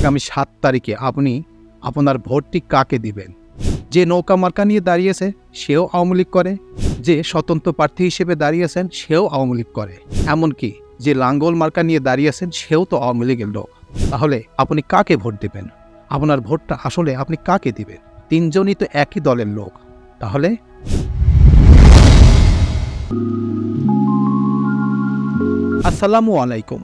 আগামী সাত তারিখে আপনি আপনার ভোটটি কাকে দিবেন? যে নৌকা মার্কা নিয়ে দাঁড়িয়েছে, সেও আওয়ামী লীগ করে। যে স্বতন্ত্র প্রার্থী হিসেবে দাঁড়িয়েছেন, সেও আওয়ামী লীগ করে। এমনকি যে লাঙ্গল মার্কা নিয়ে দাঁড়িয়েছেন, সেও তো আওয়ামী লীগের লোক। তাহলে আপনি কাকে ভোট দেবেন? আপনার ভোটটা আসলে আপনি কাকে দিবেন? তিনজনই তো একই দলের লোক। তাহলে আসসালামু আলাইকুম।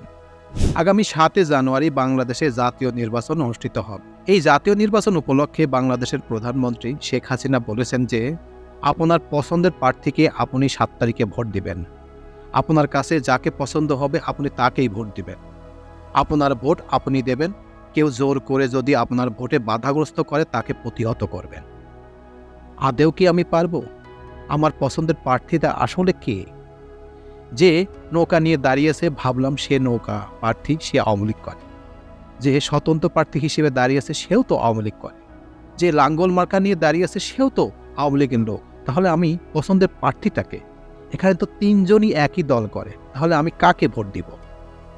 আগামী সাতে জানুয়ারি বাংলাদেশে জাতীয় নির্বাচন অনুষ্ঠিত হবে। এই জাতীয় নির্বাচন উপলক্ষে বাংলাদেশের প্রধানমন্ত্রী শেখ হাসিনা বলেছেন যে, আপনার পছন্দের প্রার্থীকে আপনি সাত তারিখে ভোট দিবেন। আপনার কাছে যাকে পছন্দ হবে, আপনি তাকেই ভোট দিবেন। আপনার ভোট আপনি দেবেন। কেউ জোর করে যদি আপনার ভোটে বাধাগ্রস্ত করে, তাকে প্রতিহত করবেন। আদেও কি আমি পারব? আমার পছন্দের প্রার্থীটা আসলে কে? যে নৌকা নিয়ে দাঁড়িয়েছে, ভাবলাম সে নৌকা প্রার্থী সে লীগ করে। যে স্বতন্ত্র প্রার্থী হিসেবে দাঁড়িয়েছে, সেও তো আওয়ামী করে। যে লাঙ্গল মার্কা নিয়ে দাঁড়িয়েছে, সেও তো আওয়ামী লীগের লোক। তাহলে আমি পছন্দের প্রার্থীটাকে? এখানে তো তিনজনই একই দল করে। তাহলে আমি কাকে ভোট দিব?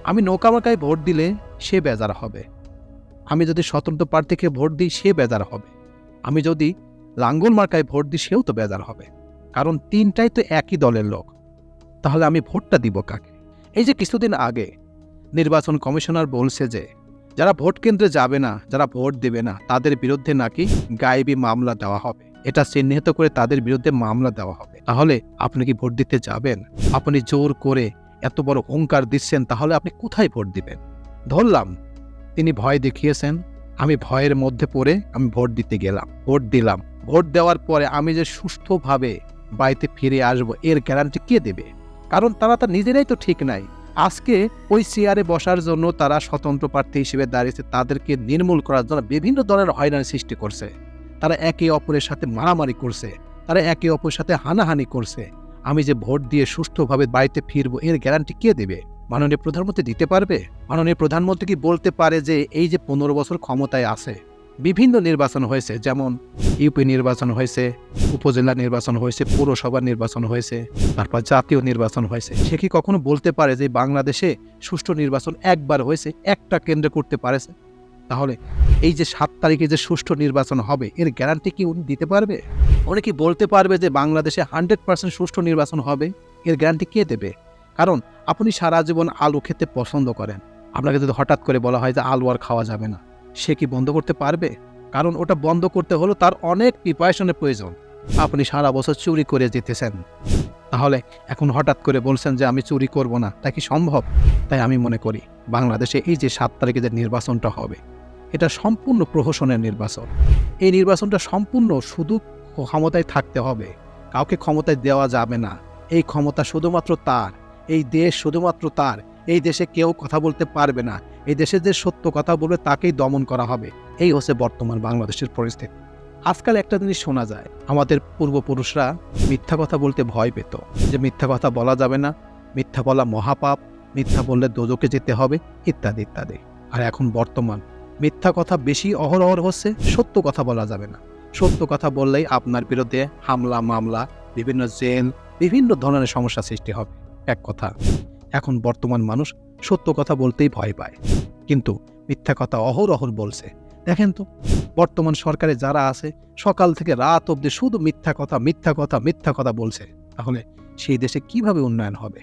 আমি নৌকা মার্কায় ভোট দিলে সে বেজার হবে। আমি যদি স্বতন্ত্র প্রার্থীকে ভোট দিই, সে বেজার হবে। আমি যদি লাঙ্গল মার্কায় ভোট দিই, সেও তো বেজার হবে। কারণ তিনটাই তো একই দলের লোক। তাহলে আমি ভোটটা দিব কাকে? এই যে কিছুদিন আগে নির্বাচন কমিশনার বলছে যে, যারা ভোট কেন্দ্রে যাবে না, যারা ভোট দেবে না, তাদের বিরুদ্ধে নাকি গায়েবী মামলা দেওয়া হবে। এটা চিহ্নিত করে তাদের বিরুদ্ধে মামলা দেওয়া হবে। তাহলে আপনি কি ভোট দিতে যাবেন? আপনি জোর করে এত বড় হুঙ্কার দিচ্ছেন, তাহলে আপনি কোথায় ভোট দিবেন? ধরলাম, তিনি ভয় দেখিয়েছেন, আমি ভয়ের মধ্যে পড়ে আমি ভোট দিতে গেলাম, ভোট দিলাম। ভোট দেওয়ার পরে আমি যে সুস্থভাবে বাড়িতে ফিরে আসব, এর গ্যারান্টি কে দেবে? কারণ তারা তার নিজেরাই তো ঠিক নাই। আজকে ওই চেয়ারে বসার জন্য তারা স্বতন্ত্র প্রার্থী হিসেবে দাঁড়িয়েছে, তাদেরকে নির্মূল করার জন্য বিভিন্ন ধরনের হয়রানি সৃষ্টি করছে। তারা একে অপরের সাথে মারামারি করছে, তারা একে অপরের সাথে হানাহানি করছে। আমি যে ভোট দিয়ে সুষ্ঠুভাবে বাড়িতে ফিরবো, এর গ্যারান্টি কে দেবে? মাননীয় প্রধানমন্ত্রী দিতে পারবে? মাননীয় প্রধানমন্ত্রী কি বলতে পারে যে এই যে পনেরো বছর ক্ষমতায় আছে বিভিন্ন নির্বাচন হয়েছে, যেমন ইউপি নির্বাচন হয়েছে, উপজেলা নির্বাচন হয়েছে, পৌরসভা নির্বাচন হয়েছে, তারপর জাতীয় নির্বাচন হয়েছে। সে কি কখনো বলতে পারে যে বাংলাদেশে সুষ্ঠু নির্বাচন একবার হয়েছে, একটা কেন্দ্র করতে পারেছে? তাহলে এই যে সাত তারিখে যে সুষ্ঠু নির্বাচন হবে, এর গ্যারান্টি কি উনি দিতে পারবে? উনি কি বলতে পারবে যে বাংলাদেশে হান্ড্রেড পার্সেন্ট সুষ্ঠু নির্বাচন হবে, এর গ্যারান্টি কে দেবে? কারণ আপনি সারা জীবন আলু খেতে পছন্দ করেন। আপনাকে যদি হঠাৎ করে বলা হয় যে আলু আর খাওয়া যাবে না সে কি বন্ধ করতে পারবে? কারণ ওটা বন্ধ করতে হলো তার অনেক প্রিপারেশনের প্রয়োজন। আপনি সারা বছর চুরি করে যেতেছেন। তাহলে এখন হঠাৎ করে বলছেন যে আমি চুরি করব না, তা কি সম্ভব? তাই আমি মনে করি, বাংলাদেশে এই যে সাত তারিখে যে নির্বাচনটা হবে, এটা সম্পূর্ণ প্রহসনের নির্বাচন। এই নির্বাচনটা সম্পূর্ণ শুধু ক্ষমতায় থাকতে হবে। কাউকে ক্ষমতায় দেওয়া যাবে না। এই ক্ষমতা শুধুমাত্র তার, এই দেশ শুধুমাত্র তার, এই দেশে কেউ কথা বলতে পারবে না। এই দেশে যে সত্য কথা বলবে তাকেই দমন করা হবে। এই হচ্ছে বর্তমান বাংলাদেশের পরিস্থিতি। আজকাল একটা জিনিস শোনা যায়, আমাদের পূর্বপুরুষরা মিথ্যা কথা বলতে ভয় পেত, যে মিথ্যা কথা বলা যাবে না, মিথ্যা বলা মহাপাপ, মিথ্যা বললে দোজকে যেতে হবে, ইত্যাদি ইত্যাদি। আর এখন বর্তমান, মিথ্যা কথা বেশি অহরহর হচ্ছে, সত্য কথা বলা যাবে না। সত্য কথা বললেই আপনার বিরুদ্ধে হামলা, মামলা, বিভিন্ন জেল, বিভিন্ন ধরনের সমস্যা সৃষ্টি হবে। এক কথা এখন বর্তমান মানুষ সত্য কথা বলতেই ভয় পায়। কিন্তু মিথ্যা কথা অহরহর বলছে। দেখেন তো, বর্তমান সরকারে যারা আছে, সকাল থেকে রাত অবধি শুধু মিথ্যা কথা মিথ্যা কথা মিথ্যা কথা বলছে। তাহলে সেই দেশে কীভাবে উন্নয়ন হবে?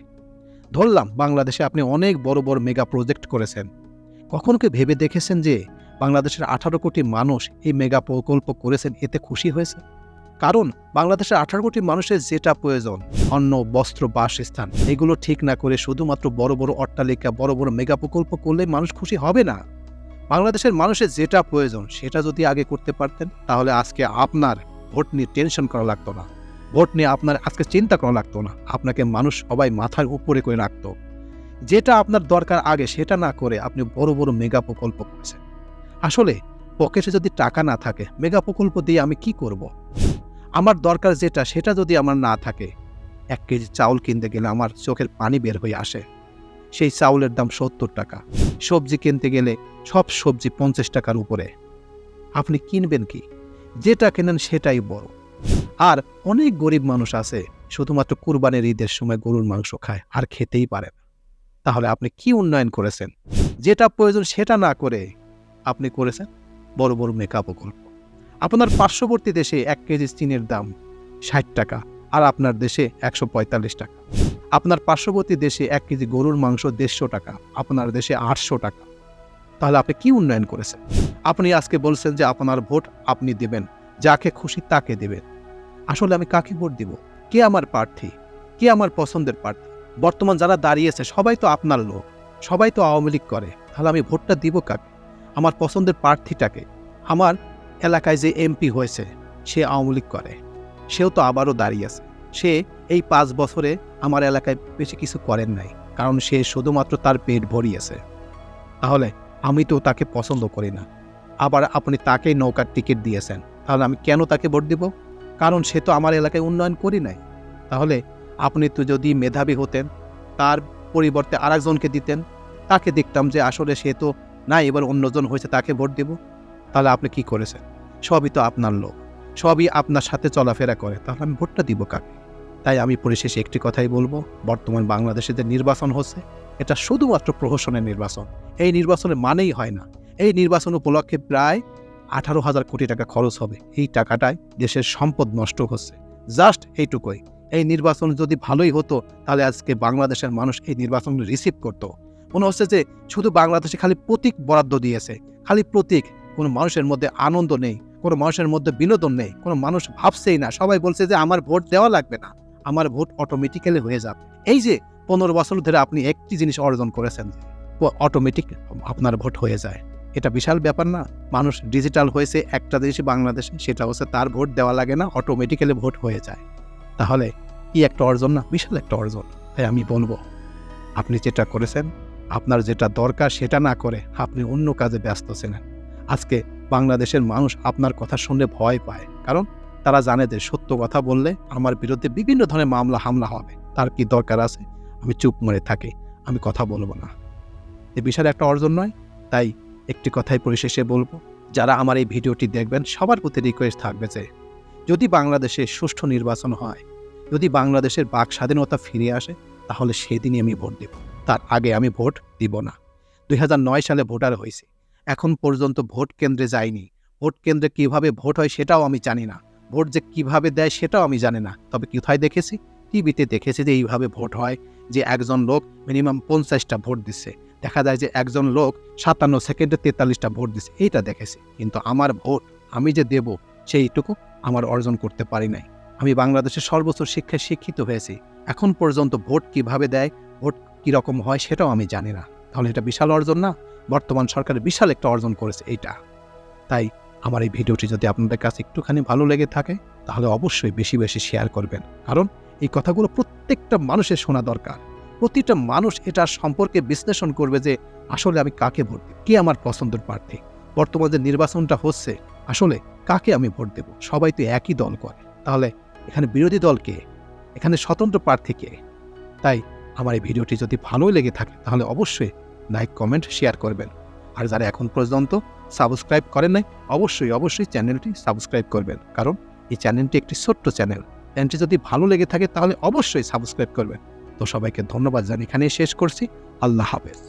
ধরলাম, বাংলাদেশে আপনি অনেক বড় বড় মেগা প্রজেক্ট করেছেন। কখনো কি ভেবে দেখেছেন যে, বাংলাদেশের আঠারো কোটি মানুষ এই মেগা প্রকল্প করেছেন, এতে খুশি হয়েছে? কারণ বাংলাদেশের আঠারো কোটি মানুষের যেটা প্রয়োজন, অন্ন, বস্ত্র, বাসস্থান, এগুলো ঠিক না করে শুধুমাত্র বড় বড় অট্টালিকা, বড় বড় মেগা প্রকল্প করলে মানুষ খুশি হবে না। বাংলাদেশের মানুষের যেটা প্রয়োজন, সেটা যদি আগে করতে পারতেন, তাহলে আজকে আপনার ভোট নিয়ে টেনশন করা লাগতো না। ভোট নিয়ে আপনার আজকে চিন্তা করা লাগতো না। আপনাকে মানুষ সবাই মাথার উপরে করে রাখতো। যেটা আপনার দরকার আগে, সেটা না করে আপনি বড় বড় মেগা প্রকল্প করেছেন। আসলে পকেটে যদি টাকা না থাকে, মেগা প্রকল্প দিয়ে আমি কি করব। আমার দরকার যেটা, সেটা যদি আমার না থাকে, এক কেজি চাউল কিনতে গেলে আমার চোখের পানি বের হয়ে আসে। সেই চাউলের দাম সত্তর টাকা। সবজি কিনতে গেলে সব সবজি পঞ্চাশ টাকার উপরে। আপনি কিনবেন কি? যেটা কেনেন সেটাই বড়। আর অনেক গরিব মানুষ আছে, শুধুমাত্র কুরবানের ঈদের সময় গরুর মাংস খায় আর খেতেই পারে না। তাহলে আপনি কি উন্নয়ন করেছেন? যেটা প্রয়োজন সেটা না করে আপনি করেছেন? বড় বড় মেকআপ প্রকল্প আপনার পার্শ্ববর্তী দেশে এক কেজি চিনের দাম ষাট টাকা আর আপনার দেশে একশো পঁয়তাল্লিশ টাকা। আপনার পার্শ্ববর্তী দেশে এক কেজি গরুর মাংস দেড়শো টাকা, আপনার দেশে আটশো টাকা। তাহলে আপনি কি উন্নয়ন করেছেন? আপনি আজকে বলছেন যে আপনার ভোট আপনি দেবেন, যাকে খুশি তাকে দেবেন। আসলে আমি কাকে ভোট দিব? কে আমার প্রার্থী? কে আমার পছন্দের প্রার্থী? বর্তমান যারা দাঁড়িয়েছে সবাই তো আপনার লোক, সবাই তো আওয়ামী লীগ করে। তাহলে আমি ভোটটা দিব কাকে? আমার পছন্দের প্রার্থীটাকে। আমার এলাকায় যে এমপি হয়েছে, সে আওয়ামী লীগ করে। সেও তো আবারও দাঁড়িয়ে আছে। সে এই পাঁচ বছরে আমার এলাকায় বেশি কিছু করেন নাই, কারণ সে শুধুমাত্র তার পেট ভরিয়েছে। তাহলে আমি তো তাকে পছন্দ করি না। আবার আপনি তাকেই নৌকার টিকিট দিয়েছেন, তাহলে আমি কেন তাকে ভোট দিব? কারণ সে তো আমার এলাকায় উন্নয়ন করি নাই। তাহলে আপনি তো যদি মেধাবী হতেন, তার পরিবর্তে আরেকজনকে দিতেন, তাকে দেখতাম যে আসলে সে তো না, এবার অন্যজন হয়েছে, তাকে ভোট দেব। তাহলে আপনি কি করেছেন? সবই তো আপনার লোক। সবই আপনার সাথে চলাফেরা করে। তাহলে আমি ভোটটা দিব কাকে? তাই আমি পরিশেষে একটি কথাই বলব। বর্তমান বাংলাদেশে যে নির্বাচন হচ্ছে, এটা শুধুমাত্র প্রহসনের নির্বাচন। এই নির্বাচনের মানেই হয় না। এই নির্বাচন উপলক্ষে প্রায় আঠারো হাজার কোটি টাকা খরচ হবে। এই টাকাটায় দেশের সম্পদ নষ্ট হচ্ছে। জাস্ট এইটুকুই। এই নির্বাচন যদি ভালোই হতো, তাহলে আজকে বাংলাদেশের মানুষ এই নির্বাচন রিসিভ করতো। মনে হচ্ছে যে শুধু বাংলাদেশে খালি প্রতীক বরাদ্দ দিয়েছে, খালি প্রতীক। কোনো মানুষের মধ্যে আনন্দ নেই, কোনো মানুষের মধ্যে বিনোদন নেই, কোনো মানুষ ভাবছেই না। সবাই বলছে যে আমার ভোট দেওয়া লাগবে না, আমার ভোট অটোমেটিক্যালি হয়ে যাবে। এই যে পনেরো বছর ধরে আপনি একটি জিনিস অর্জন করেছেন অটোমেটিক আপনার ভোট হয়ে যায়। এটা বিশাল ব্যাপার না? মানুষ ডিজিটাল হয়েছে, একটা জিনিস বাংলাদেশে, সেটা হচ্ছে তার ভোট দেওয়া লাগে না অটোমেটিক্যালি ভোট হয়ে যায়। তাহলে কি একটা অর্জন না? বিশাল একটা অর্জন। তাই আমি বলব, আপনি যেটা করেছেন আপনার যেটা দরকার সেটা না করে আপনি অন্য কাজে ব্যস্ত ছিলেন। আজকে বাংলাদেশের মানুষ আপনার কথা শুনলে ভয় পায়, কারণ তারা জানে যে সত্য কথা বললে আমার বিরুদ্ধে বিভিন্ন ধরনের মামলা, হামলা হবে। তার কি দরকার আছে? আমি চুপ মরে থাকি, আমি কথা বলব না। এ বিশাল একটা অর্জন নয়, তাই একটি কথাই পরিশেষে বলব, যারা আমার এই ভিডিওটি দেখবেন, সবার প্রতি রিকোয়েস্ট থাকবে যে, যদি বাংলাদেশে সুষ্ঠু নির্বাচন হয়, যদি বাংলাদেশের বাক স্বাধীনতা ফিরে আসে, তাহলে সেদিনই আমি ভোট দেব। তার আগে আমি ভোট দিব না। দুই হাজার নয় সালে ভোটার হয়েছি। এখন পর্যন্ত ভোট কেন্দ্রে যাইনি। ভোট কেন্দ্রে কীভাবে ভোট হয় সেটাও আমি জানি না। ভোট যে কীভাবে দেয় সেটাও আমি জানি না। তবে কোথায় দেখেছি? টিভিতে দেখেছি যে এইভাবে ভোট হয় যে একজন লোক মিনিমাম পঞ্চাশটা ভোট দিচ্ছে দেখা যায় যে একজন লোক সাতান্ন সেকেন্ডে তেতাল্লিশটা ভোট দিচ্ছে এইটা দেখেছি। কিন্তু আমার ভোট আমি যে দেব সেইটুকু আমার অর্জন করতে পারি নাই। আমি বাংলাদেশের সর্বোচ্চ শিক্ষায় শিক্ষিত হয়েছি। এখন পর্যন্ত ভোট কীভাবে দেয়? ভোট কীরকম হয় সেটাও আমি জানি না। তাহলে এটা বিশাল অর্জন না? বর্তমান সরকার বিশাল একটা অর্জন করেছে এইটা। তাই আমার এই ভিডিওটি যদি আপনাদের কাছে একটুখানি ভালো লেগে থাকে, তাহলে অবশ্যই বেশি বেশি শেয়ার করবেন। কারণ এই কথাগুলো প্রত্যেকটা মানুষের শোনা দরকার। প্রতিটা মানুষ এটা সম্পর্কে বিশ্লেষণ করবে যে, আসলে আমি কাকে ভোট দেব? কে আমার পছন্দের প্রার্থী? বর্তমান যে নির্বাচনটা হচ্ছে, আসলে কাকে আমি ভোট দেব? সবাই তো একই দল করে। তাহলে এখানে বিরোধী দল কে? এখানে স্বতন্ত্র প্রার্থী কে? তাই আমার এই ভিডিওটি যদি ভালোই লেগে থাকে, তাহলে অবশ্যই লাইক কমেন্ট শেয়ার করবেন। আর যারা এখন পর্যন্ত সাবস্ক্রাইব করেন নাই, অবশ্যই অবশ্যই চ্যানেলটি সাবস্ক্রাইব করবেন। কারণ এই চ্যানেলটি একটি ছোট্ট চ্যানেল চ্যানেলটি যদি ভালো লেগে থাকে, তাহলে অবশ্যই সাবস্ক্রাইব করবেন। তো সবাইকে ধন্যবাদ জানি এখানেই শেষ করছি। আল্লাহ হাফেজ।